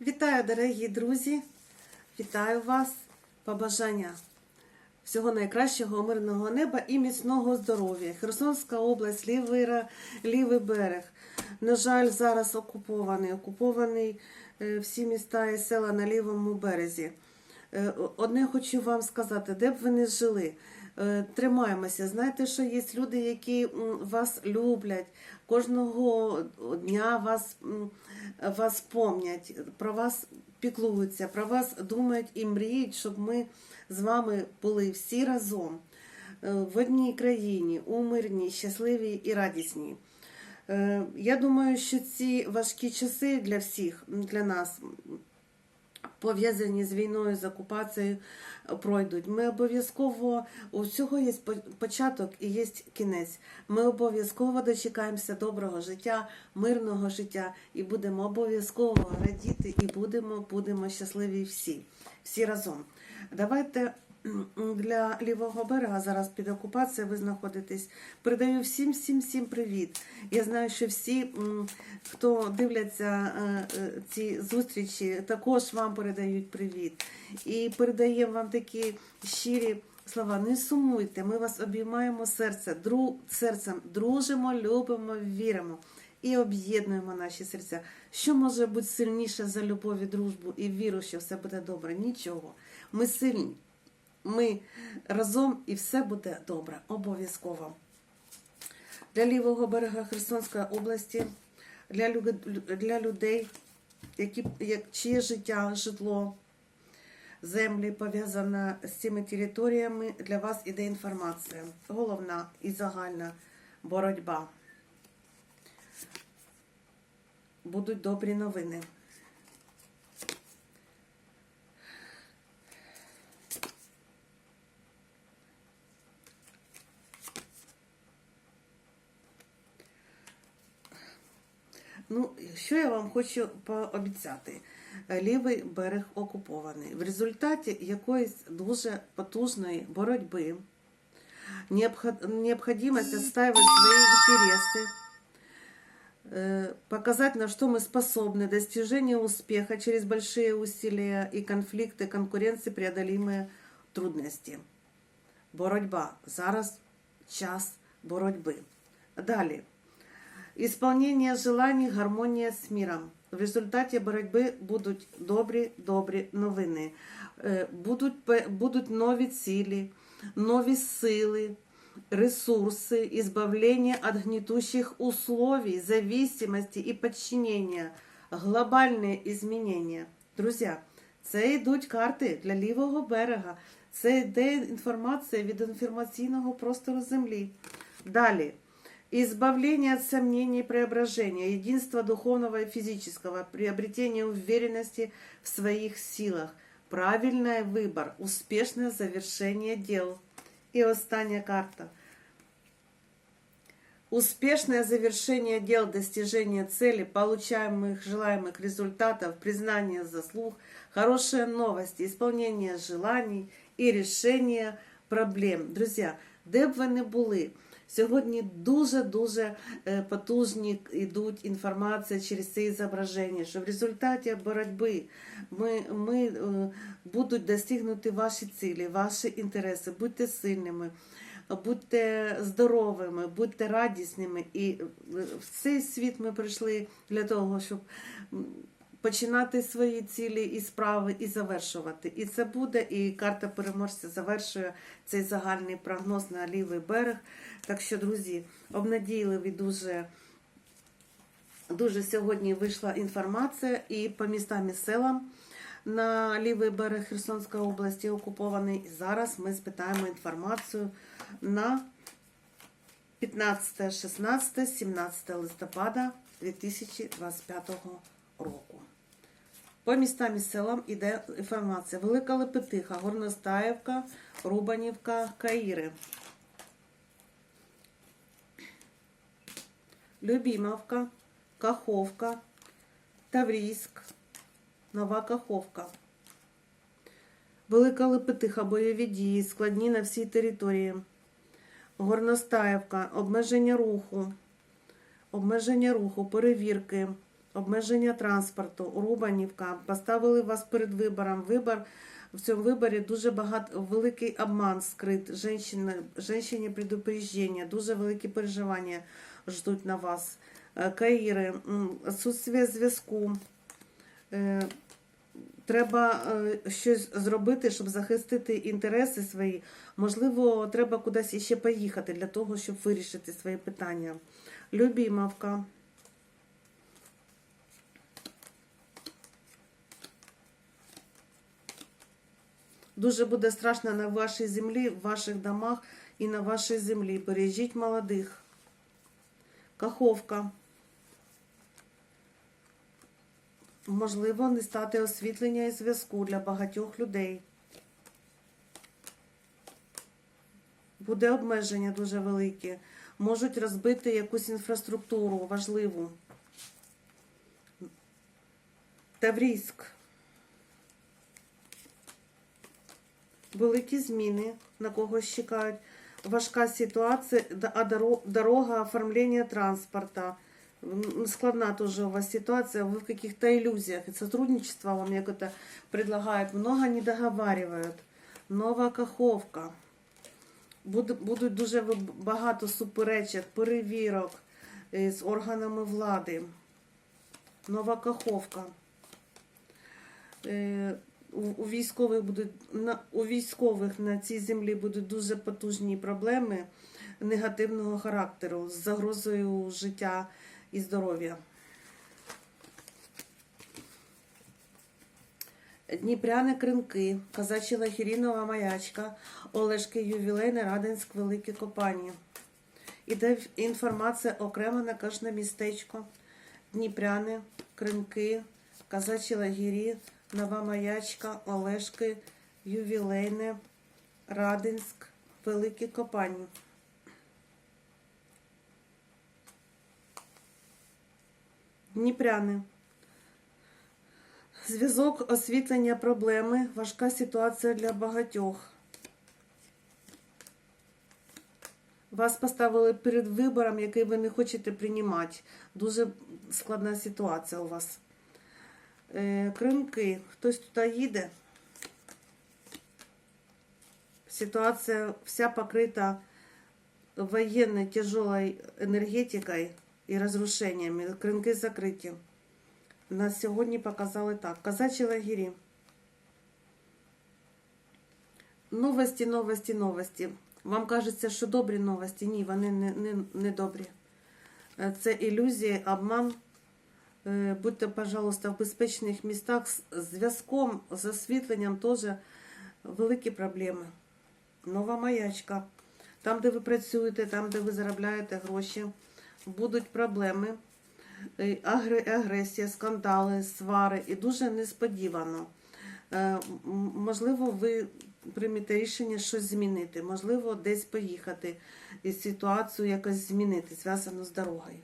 Вітаю, дорогі друзі! Вітаю вас! Побажання всього найкращого, мирного неба і міцного здоров'я. Херсонська область, лівий, лівий берег. На жаль, зараз окупований. Окупований е, всі міста і села на лівому березі. Е, Одне хочу вам сказати, де б ви не жили, тримаємося. Знаєте, що є люди, які вас люблять, кожного дня вас, вас помнять, про вас піклуються, про вас думають і мріють, щоб ми з вами були всі разом е, в одній країні, у мирній, щасливій і радісній. Е, Я думаю, що ці важкі часи для всіх, для нас, пов'язані з війною, з окупацією, пройдуть. Ми обов'язково у всього є початок і є кінець. Ми обов'язково дочекаємося доброго життя, мирного життя і будемо обов'язково радіти і будемо, будемо щасливі всі, всі разом. Давайте для лівого берега зараз під окупацією ви знаходитесь. Передаю всім, всім, всім привіт. Я знаю, що всі, хто дивляться е, е, ці зустрічі, також вам передають привіт. І передаємо вам такі щирі слова. Не сумуйте, ми вас обіймаємо серце, дру, серцем, дружимо, любимо, віримо. І об'єднуємо наші серця. Що може бути сильніше за любов і дружбу і віру, що все буде добре? Нічого. Ми сильні. Ми разом і все буде добре, обов'язково. Для лівого берега Херсонської області, для, для людей, які, чиє життя, житло, землі пов'язано з цими територіями, для вас іде інформація. Головна і загальна боротьба. Будуть добрі новини. Ну, що я вам хочу пообіцяти? Е, Лівий берег окупований. В результаті якоїсь дуже потужної боротьби необход- необходимость отстаивать свои интересы, э, показать, на что мы способны, достижение успеха через большие усилия и конфликты, конкуренции, преодолимые трудности. Боротьба. Зараз час боротьби. Далі. Исполнение желаний, гармонія з миром. В результаті боротьби будуть добрі, добрі новини. Е, Будуть, будуть нові цілі, нові сили, ресурси, избавление от гнетущих условий, зависимости і подчинения, глобальні изменения. Друзі, це йдуть карти для лівого берега. Це йде інформація від інформаційного простору Землі. Далі. Избавление от сомнений и преображения, единство духовного и физического, приобретение уверенности в своих силах, правильный выбор, успешное завершение дел. И остання карта. Успешное завершение дел, достижение цели, получаемых желаемых результатов, признание заслуг, хорошие новости, исполнение желаний і рішення проблем. Друзі, де б ви не були, сьогодні дуже-дуже е, потужні йдуть інформація через це зображення, що в результаті боротьби ми, ми е, будуть достигнути ваші цілі, ваші інтереси, будьте сильними. Будьте здоровими, будьте радісними, і е, в цей світ ми прийшли для того, щоб починати свої цілі і справи і завершувати. І це буде, і карта переможця завершує цей загальний прогноз на лівий берег. Так що, друзі, обнадійливі дуже. Дуже сьогодні вийшла інформація і по містам і селам на лівий берег Херсонської області окупований. І зараз ми спитаємо інформацію на 15, 16, 17 листопада 2025 року. По містам і селам іде інформація. Велика Лепетиха, Горностаївка, Рубанівка, Каїри. Любімовка, Каховка, Таврійськ, Нова Каховка. Велика Лепетиха, бойові дії, складні на всій території. Горностаївка, обмеження руху, обмеження руху, перевірки, обмеження транспорту, Рубанівка, поставили вас перед вибором. Вибор в цьому виборі дуже багато великий обман скрит. Женщина, женщині предупреждення, дуже великі переживання ждуть на вас. Е, Каїри, м, відсутствие зв'язку. Е, Треба е, щось зробити, щоб захистити інтереси свої. Можливо, треба кудись іще поїхати для того, щоб вирішити свої питання. Любімавка. Дуже буде страшно на вашій землі, в ваших домах і на вашій землі. Бережіть молодих. Каховка. Можливо, не стати освітлення і зв'язку для багатьох людей. Буде обмеження дуже велике. Можуть розбити якусь інфраструктуру важливу. Таврійськ. Великі зміни на когось чекають. Важка ситуація, а дорога оформлення транспорта. Складна тоже у вас ситуация, вы в каких-то иллюзиях. И сотрудничество вам як это предлагают. Много не договаривают. Нова каховка. Будуть дуже багато суперечок, перевірок е, з органами влади. Нова каховка. У військових будуть на у військових на цій землі будуть дуже потужні проблеми негативного характеру з загрозою життя і здоров'я. Дніпряни Кринки, Казачі Лахірінова Маячка, Олешки Ювілейне, Радинськ, Великі Копані. Іде інформація окремо на кожне містечко. Дніпряни, Кринки, Казачі Лагірі, Нова Маячка, Олешки, Ювілейне, Радинськ, Великі Копані. Дніпряни. Зв'язок освітлення проблеми. Важка ситуація для багатьох. Вас поставили перед вибором, який ви не хочете приймати. Дуже складна ситуація у вас. Е, Кримки. Хтось туди їде. Ситуація вся покрита военной тяжелой энергетикой і розрушеннями. Кринки закриті. На сьогодні показали так. Казачі лагері. Новості, новості, новості. Вам кажеться, що добрі новості. Ні, вони не, не, не добрі. Це ілюзія, обман. Е, Будьте, пожалуйста, в безпечних містах з зв'язком, з освітленням теж великі проблеми. Нова маячка. Там, де ви працюєте, там, де ви заробляєте гроші, будуть проблеми, е, агресія, скандали, свари і дуже несподівано. Е, Можливо, ви приймете рішення щось змінити, можливо, десь поїхати і ситуацію якось змінити, зв'язану з дорогою.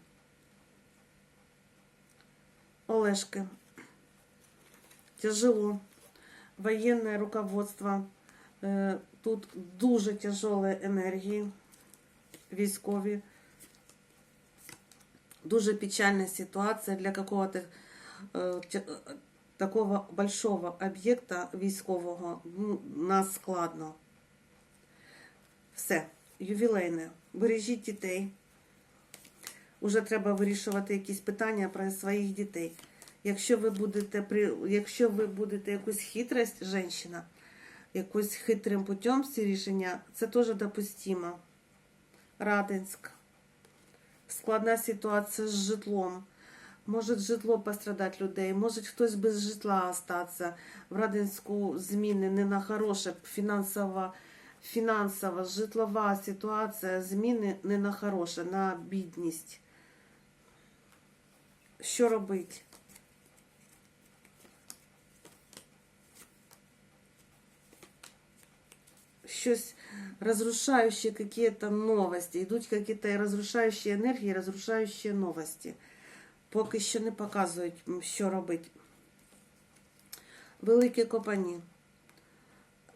Олешки. Тяжело. Воєнне руководство. Е, Тут дуже тяжелі енергії військові. Дуже печальная ситуация для какого-то э, э, такого большого об'єкта військового. Ну, Нас складно. Все, ювілейне. Бережіть дітей. Уже треба вирішувати якісь питання про своїх дітей. Якщо ви будете при, якщо ви будете якусь хитрость, женщина, якось хитрим путем всі рішення, це теж допустимо. Радинськ. Складна ситуація з житлом. Може житло пострадати людей, може хтось без житла остатися. В Радинську зміни не на хороше, фінансова, фінансова, житлова ситуація, зміни не на хороше, на бідність. Що робити? щось разрушающие какие-то новости. Йдуть какие-то разрушающие енергії, разрушающие новості. Поки що не показують, що робити. Великі компанії.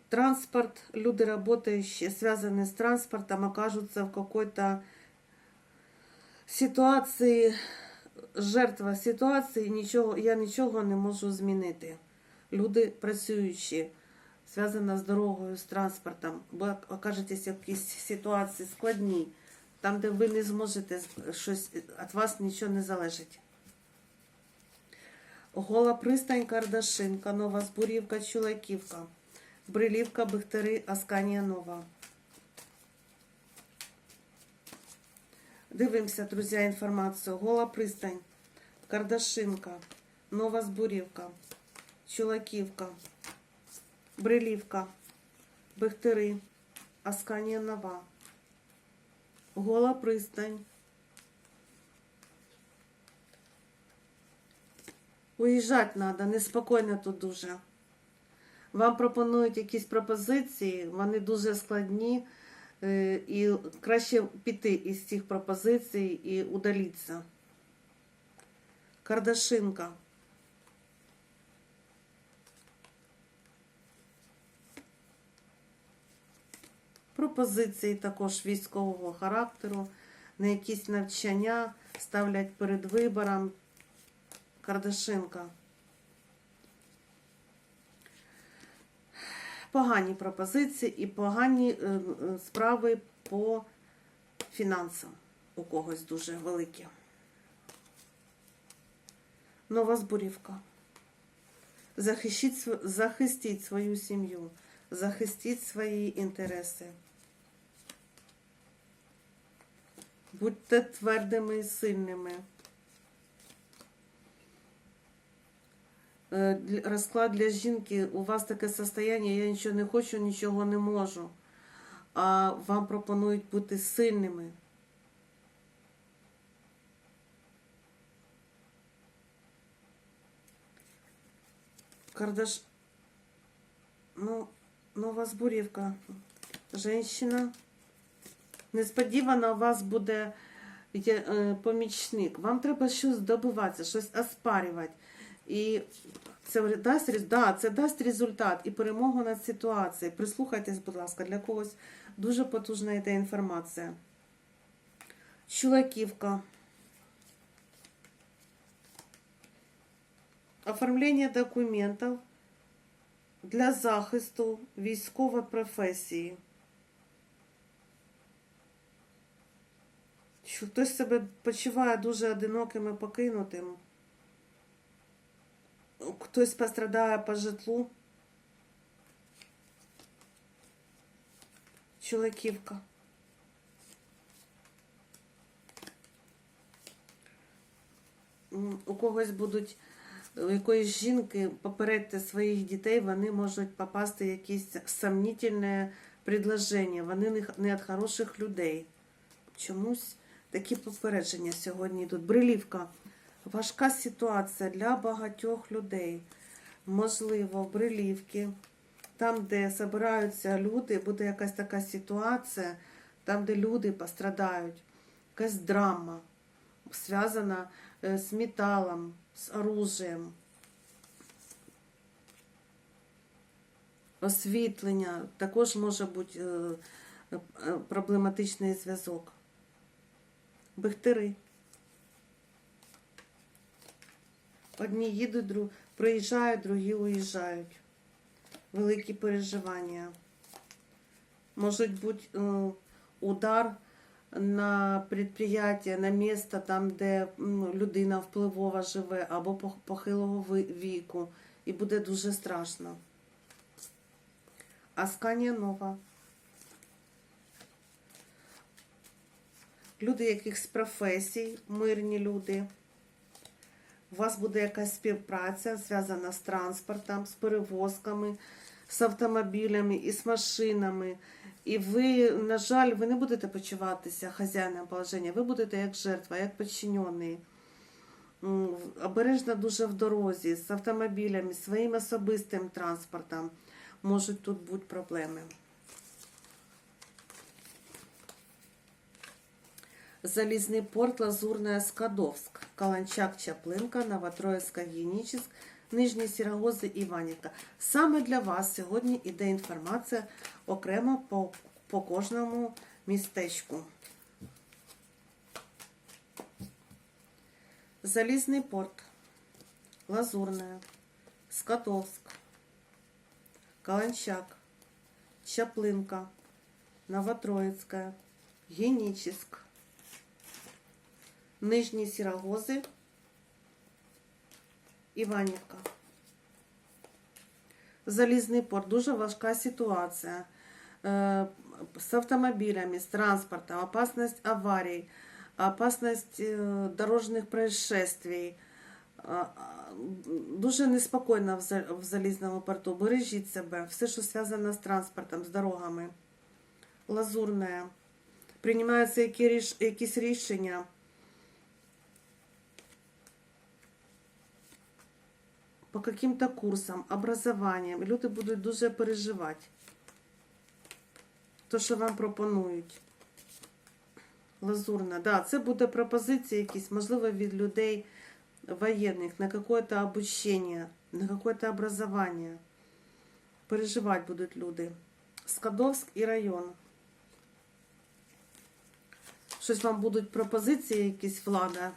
Транспорт, люди, работающие, связанные с транспортом, окажутся в какой-то ситуации жертва ситуації, нічого, я нічого не можу змінити. Люди працюючі, зв'язано з дорогою, з транспортом, ви окажетесь в якійсь ситуації складній, там, де ви не зможете щось, від вас нічого не залежить. Гола пристань, Кардашинка, Нова Збурівка, Чулаківка, Брилівка, Бехтери, Асканія Нова. Дивимося, друзі, інформацію. Гола пристань, Кардашинка, Нова Збурівка, Чулаківка, Брилівка, Бехтери, Асканія Нова. Гола пристань. Уїжджати треба, неспокійно тут дуже. Вам пропонують якісь пропозиції, вони дуже складні, е, і краще піти із цих пропозицій і удалитися. Кардашинка. Пропозиції також військового характеру, на якісь навчання ставлять перед вибором. Кардашинка. Погані пропозиції і погані е, е, справи по фінансам у когось дуже великі. Нова збурівка. Захистіть, св- захистіть свою сім'ю, захистіть свої інтереси. Будьте твердими і сильними. Е, розклад для жінки, у вас таке состояння, я нічого не хочу, нічого не можу. А вам пропонують бути сильними. Кардаш... Ну, нова збурівка. Женщина. Несподівано у вас буде е, помічник. Вам треба щось добиватися, щось оспарювати. І це дасть, да, це дасть результат і перемогу над ситуацією. Прислухайтесь, будь ласка, для когось дуже потужна йде інформація. Чулаківка. Оформлення документів для захисту військової професії. Що хтось себе почуває дуже одиноким і покинутим. Хтось пострадає по житлу. Чоловіківка. У когось будуть у якоїсь жінки попередити своїх дітей, вони можуть попасти в якісь сомнительне предложення. Вони не, від хороших людей. Чомусь такі попередження сьогодні йдуть. Брилівка. Важка ситуація для багатьох людей. Можливо, Брилівки, там, де збираються люди, буде якась така ситуація, там, де люди пострадають, якась драма, зв'язана е, з металом, з оружием. Освітлення також може бути е, е, проблематичний зв'язок. Бехтери. Одні їдуть, друг... приїжджають, другі уїжджають. Великі переживання. Може бути е, удар на підприємство, на місце, там, де людина впливова живе, або похилого віку. І буде дуже страшно. Асканія нова. Люди якихось професій, мирні люди. У вас буде якась співпраця зв'язана з транспортом, з перевозками, з автомобілями і з машинами. І ви, на жаль, ви не будете почуватися хазяїном положення, ви будете як жертва, як підчинений. Обережно дуже в дорозі, з автомобілями, своїм особистим транспортом можуть тут бути проблеми. Залізний порт, Лазурная, Скадовск, Каланчак, Чаплинка, Новотроїцька, Генічеськ, Нижні Сірогози, Іванівка. Саме для вас сьогодні іде інформація окремо по, по кожному містечку. Залізний порт, Лазурная, Скотовск, Каланчак, Чаплинка, Новотроицкая, Геническ, Нижні Сірогози, Іванівка. Залізний порт. Дуже важка ситуація. Е, З автомобілями, з транспортом, опасність аварій, опасність е, дорожніх происшествий. А, Дуже неспокійно в за- залізному порту. Бережіть себе. Все, що зв'язано з транспортом, з дорогами. Лазурне. Приймаються якісь рішення. по каким-то курсам, образованиям. Люди будуть дуже переживати. То, що вам пропонують. Лазурна. Да, це буде пропозиція якісь, можливо, від людей воєнних на какое-то обучение, на какое-то образование. Переживати будуть люди. Скадовськ і район. Щось вам будуть пропозиції, якісь влада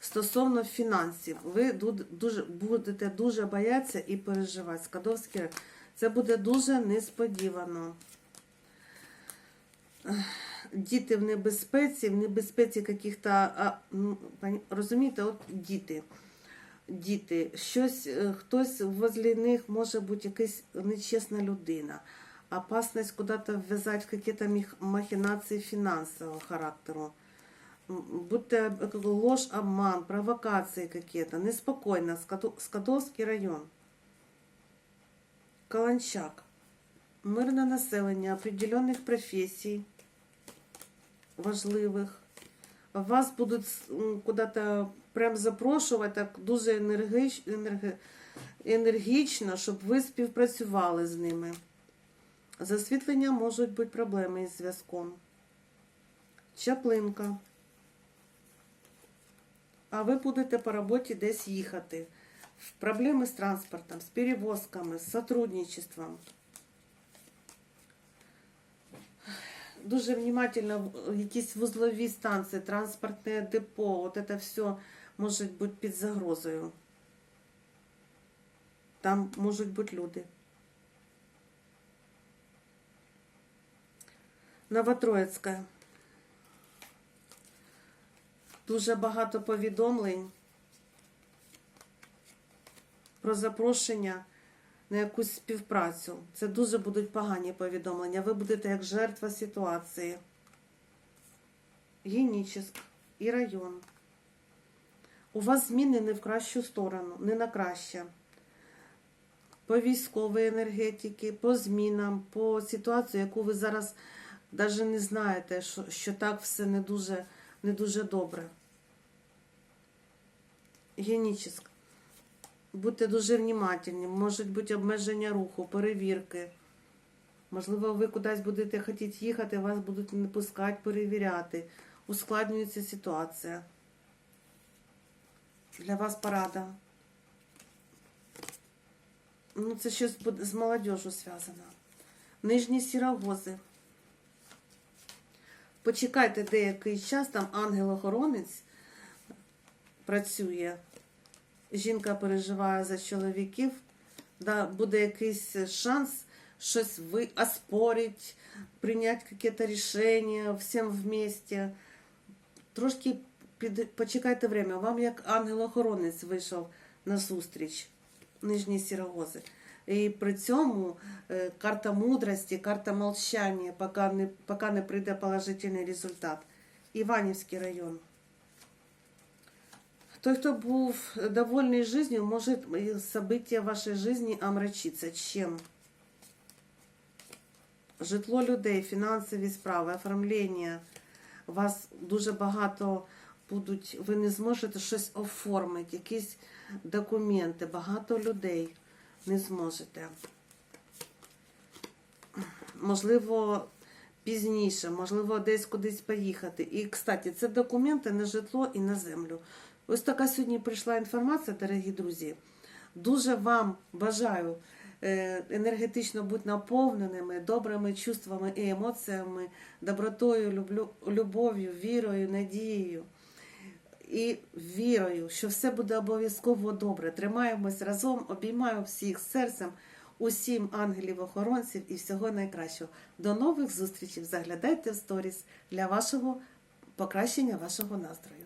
стосовно фінансів. Ви дуже, будете дуже боятися і переживати. Скадовський район. Це буде дуже несподівано. Діти в небезпеці, в небезпеці каких-то, ну, розумієте, от діти. Діти, щось, е, хтось возле них може бути якась нечесна людина. Опасність куди-то ввязати в міх- махінації фінансового характеру. Будьте е, ложь, обман, провокации какие-то. Неспокойно. Скадо- Скадовський район. Каланчак. Мирне населення определенних професій, важливих. Вас будуть куди-то прям запрошувати так дуже енергіч, енерги, енергічно, щоб ви співпрацювали з ними. З освітленням можуть бути проблеми із зв'язком. Чаплинка. А ви будете по роботі десь їхати. Проблеми з транспортом, з перевозками, з сотрудничеством. Дуже внимательно в- якісь вузлові станції, транспортне депо, от це все може бути під загрозою. Там можуть бути люди. Новотроїцька. Дуже багато повідомлень про запрошення на якусь співпрацю. Це дуже будуть погані повідомлення. Ви будете як жертва ситуації. Геніческ і район. У вас зміни не в кращу сторону, не на краще. По військовій енергетиці, по змінам, по ситуації, яку ви зараз навіть не знаєте, що, що так все не дуже, не дуже добре. Геніческ. Будьте дуже внимательні, можуть бути обмеження руху, перевірки. Можливо, ви кудись будете хотіти їхати, вас будуть не пускати, перевіряти. Ускладнюється ситуація. Для вас порада. Ну, це щось з молодежю зв'язано. Нижні сірогози. Почекайте деякий час, там ангел-охоронець працює. Жінка переживає за чоловіків, да, буде якийсь шанс щось ви оспорить, прийняти якесь рішення всім вместе. Трошки під, почекайте время. Вам як ангел-охоронець вийшов на зустріч нижні сірогози. І при цьому е, карта мудрості, карта молчання, поки не, поки не прийде положительний результат. Іванівський район. Той, хто був довольний жизнью, может события вашей жизни омрачиться. Чим? Житло людей, фінансові справи, оформлення. Вас дуже багато будуть, ви не зможете щось оформити, якісь документи, багато людей не зможете. Можливо, пізніше, можливо, десь кудись поїхати. І, кстати, це документи на житло і на землю. Ось така сьогодні прийшла інформація, дорогі друзі. Дуже вам бажаю е, енергетично бути наповненими добрими чувствами і емоціями, добротою, любов'ю, вірою, надією. і вірою, що все буде обов'язково добре. Тримаємось разом, обіймаю всіх серцем, усім ангелів-охоронців і всього найкращого. До нових зустрічей. Заглядайте в сторіс для вашого покращення вашого настрою.